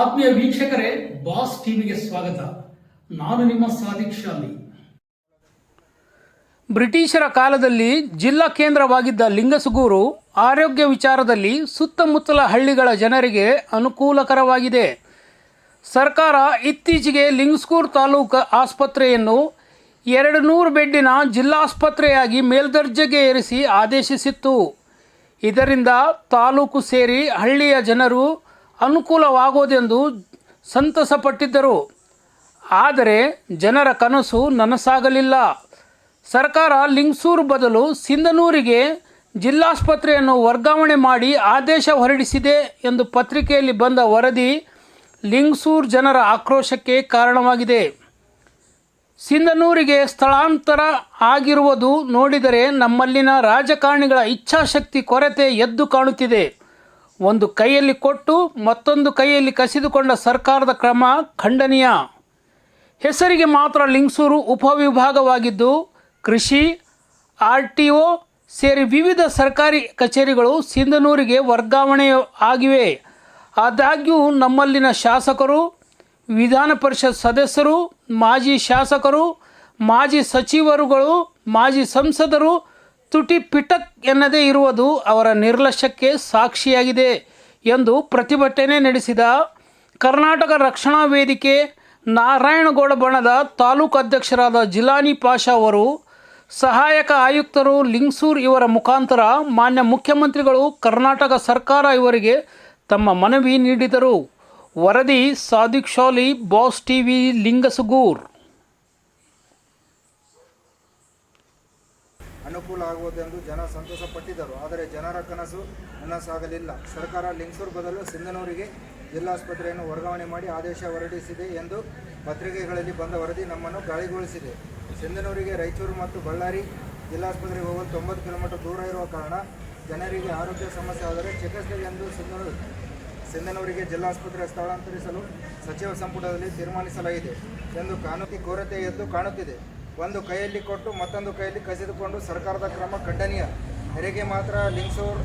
ಆತ್ಮೀಯ ವೀಕ್ಷಕರೇ, ಬಾಸ್ ಟಿವಿಗೆ ಸ್ವಾಗತ. ನಾನು ನಿಮ್ಮ ಶಾಲಿ. ಬ್ರಿಟಿಷರ ಕಾಲದಲ್ಲಿ ಜಿಲ್ಲಾ ಕೇಂದ್ರವಾಗಿದ್ದ ಲಿಂಗಸುಗೂರು ಆರೋಗ್ಯ ವಿಚಾರದಲ್ಲಿ ಸುತ್ತಮುತ್ತಲ ಹಳ್ಳಿಗಳ ಜನರಿಗೆ ಅನುಕೂಲಕರವಾಗಿದೆ. ಸರ್ಕಾರ ಇತ್ತೀಚೆಗೆ ಲಿಂಗಸ್ಗೂರು ತಾಲೂಕು ಆಸ್ಪತ್ರೆಯನ್ನು ಎರಡು ನೂರು ಬೆಡ್ಡಿನ ಜಿಲ್ಲಾಸ್ಪತ್ರೆಯಾಗಿ ಮೇಲ್ದರ್ಜೆಗೆ ಏರಿಸಿ ಆದೇಶಿಸಿತ್ತು. ಇದರಿಂದ ತಾಲೂಕು ಸೇರಿ ಹಳ್ಳಿಯ ಜನರು ಅನುಕೂಲವಾಗುವುದೆಂದು ಸಂತಸಪಟ್ಟಿದ್ದರು. ಆದರೆ ಜನರ ಕನಸು ನನಸಾಗಲಿಲ್ಲ. ಸರ್ಕಾರ ಲಿಂಗ್ಸೂರು ಬದಲು ಸಿಂಧನೂರಿಗೆ ಜಿಲ್ಲಾಸ್ಪತ್ರೆಯನ್ನು ವರ್ಗಾವಣೆ ಮಾಡಿ ಆದೇಶ ಹೊರಡಿಸಿದೆ ಎಂದು ಪತ್ರಿಕೆಯಲ್ಲಿ ಬಂದ ವರದಿ ಲಿಂಗ್ಸೂರು ಜನರ ಆಕ್ರೋಶಕ್ಕೆ ಕಾರಣವಾಗಿದೆ. ಸಿಂಧನೂರಿಗೆ ಸ್ಥಳಾಂತರ ಆಗಿರುವುದು ನೋಡಿದರೆ ನಮ್ಮಲ್ಲಿನ ರಾಜಕಾರಣಿಗಳ ಇಚ್ಛಾಶಕ್ತಿ ಕೊರತೆ ಎದ್ದು ಕಾಣುತ್ತಿದೆ. ಒಂದು ಕೈಯಲ್ಲಿ ಕೊಟ್ಟು ಮತ್ತೊಂದು ಕೈಯಲ್ಲಿ ಕಸಿದುಕೊಂಡ ಸರ್ಕಾರದ ಕ್ರಮ ಖಂಡನೀಯ. ಹೆಸರಿಗೆ ಮಾತ್ರ ಲಿಂಗ್ಸೂರು ಉಪವಿಭಾಗವಾಗಿದ್ದು, ಕೃಷಿ, ಆರ್ ಟಿ ಒ ಸೇರಿ ವಿವಿಧ ಸರ್ಕಾರಿ ಕಚೇರಿಗಳು ಸಿಂಧನೂರಿಗೆ ವರ್ಗಾವಣೆ ಆಗಿವೆ. ಆದಾಗ್ಯೂ ನಮ್ಮಲ್ಲಿನ ಶಾಸಕರು, ವಿಧಾನ ಪರಿಷತ್ ಸದಸ್ಯರು, ಮಾಜಿ ಶಾಸಕರು, ಮಾಜಿ ಸಚಿವರುಗಳು, ಮಾಜಿ ಸಂಸದರು ತುಟಿ ಪಿಟಕ್ ಎನ್ನದೇ ಇರುವುದು ಅವರ ನಿರ್ಲಕ್ಷ್ಯಕ್ಕೆ ಸಾಕ್ಷಿಯಾಗಿದೆ ಎಂದು ಪ್ರತಿಭಟನೆ ನಡೆಸಿದ ಕರ್ನಾಟಕ ರಕ್ಷಣಾ ವೇದಿಕೆ ನಾರಾಯಣಗೌಡ ಬಣದ ತಾಲೂಕು ಅಧ್ಯಕ್ಷರಾದ ಜಿಲಾನಿ ಪಾಷಾ ಅವರು, ಸಹಾಯಕ ಆಯುಕ್ತರು ಲಿಂಗ್ಸೂರ್ ಇವರ ಮುಖಾಂತರ ಮಾನ್ಯ ಮುಖ್ಯಮಂತ್ರಿಗಳು, ಕರ್ನಾಟಕ ಸರ್ಕಾರ ಇವರಿಗೆ ತಮ್ಮ ಮನವಿ ನೀಡಿದರು. ವರದಿ ಸಾದಿಕ್ ಶಾಲಿ ಬಾಸ್ ಟಿವಿ, ಲಿಂಗಸುಗೂರ್. ಅನುಕೂಲ ಆಗುವುದೆಂದು ಜನ ಸಂತೋಷಪಟ್ಟಿದ್ದರು. ಆದರೆ ಜನರ ಕನಸು ನನಸಾಗಲಿಲ್ಲ ಸರ್ಕಾರ ಲಿಂಗ್ಸೂರ್ ಬದಲು ಸಿಂಧನೂರಿಗೆ ಜಿಲ್ಲಾಸ್ಪತ್ರೆಯನ್ನು ವರ್ಗಾವಣೆ ಮಾಡಿ ಆದೇಶ ಹೊರಡಿಸಿದೆ ಎಂದು ಪತ್ರಿಕೆಗಳಲ್ಲಿ ಬಂದ ವರದಿ ನಮ್ಮನ್ನು ಗಾಳಿಗೊಳಿಸಿದೆ. ಸಿಂಧನೂರಿಗೆ ರಾಯಚೂರು ಮತ್ತು ಬಳ್ಳಾರಿ ಜಿಲ್ಲಾಸ್ಪತ್ರೆಗೆ ಹೋಗಲು ತೊಂಬತ್ತು ಕಿಲೋಮೀಟರ್ ದೂರ ಇರುವ ಕಾರಣ ಜನರಿಗೆ ಆರೋಗ್ಯ ಸಮಸ್ಯೆ ಆದರೆ ಚಿಕಿತ್ಸೆ ಎಂದು ಸಿಂಧನೂರು, ಸಿಂಧನೂರಿಗೆ ಜಿಲ್ಲಾಸ್ಪತ್ರೆ ಸ್ಥಳಾಂತರಿಸಲು ಸಚಿವ ಸಂಪುಟದಲ್ಲಿ ತೀರ್ಮಾನಿಸಲಾಗಿದೆ ಎಂದು ಕಾನೂನು ಕೊರತೆ ಎದ್ದು ಕಾಣುತ್ತಿದೆ. ಒಂದು ಕೈಯಲ್ಲಿ ಕೊಟ್ಟು ಮತ್ತೊಂದು ಕೈಯಲ್ಲಿ ಕಸಿದುಕೊಂಡು ಸರ್ಕಾರದ ಕ್ರಮ ಖಂಡನೀಯ. ಹೆರಿಗೆ ಮಾತ್ರ ಲಿಂಗ್ಸೂರ್